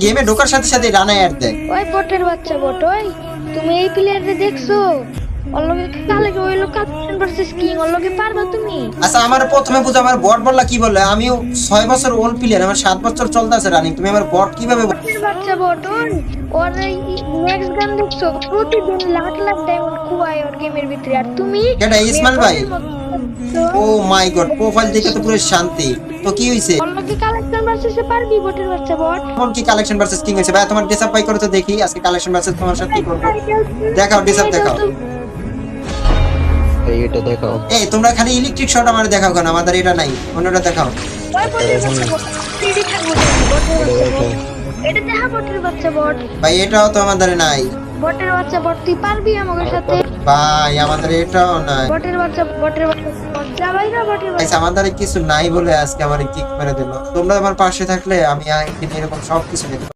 গেমে ঢোকার সাথে সাথে রানা অ্যাড দেয়। ওই বটের বাচ্চা বট ওই। তুমি এই প্লেয়ারে দেখছ? ওর লগে কালে ওই লোক কালেকশন ভার্সেস কিং? ওর লগে পারবা তুমি? আচ্ছা আমার প্রথমে বুঝো আমার বট বললা কি বললে? আমিও ছয় বছর ওল্ড প্লেয়ার আমার সাত বছর চলতে আছে রানিং তুমি আমার বট কীভাবে বল- বটের বাচ্চা বট ওর নেক্সট গান দেখছ? প্রতিদিন লাখ লাখ ডায়মন্ড খুয়ায় ওর গেমের ভিতরে। আর তুমি কেডা, ইসমাইল ভাই? ও মাই গড প্রোফাইল দেখে তো পুরো শান্তি। তো কি হইছে? ওর লগে কালেকশন ভার্সেসে পারবি বটের বাচ্চা বট কোন কি কালেকশন ভার্সেস কিং হয়েছে ভাই তোমার ডিসাপ পাই করে তো দেখি আজকে কালেকশন ভার্সেস তোমার সাথে কি করব? দেখাও, ডিসাপ দেখাও। এই এটা দেখাও। এই তোমরা খালি ইলেকট্রিক শট আমার দেখাও কেন? আমাদের এটা নাই অন্যটা দেখাও। এটা দেখা বটের বাচ্চা বট ভাই এটাও তো আমাদের নাই। বটের বাচ্চা বট তুই পারবি আমাদের সাথে? ভাই আমাদের এটাও নাই। বটের বাচ্চা বটের বাচ্চা যা ভাই না বটের বাচ্চা। আমাদের কিছু নাই বলে আজকে আমার কিক মেরে দিল। তোমরা আমার পাশে থাকলে আমি এরকম সব কিছু নিতে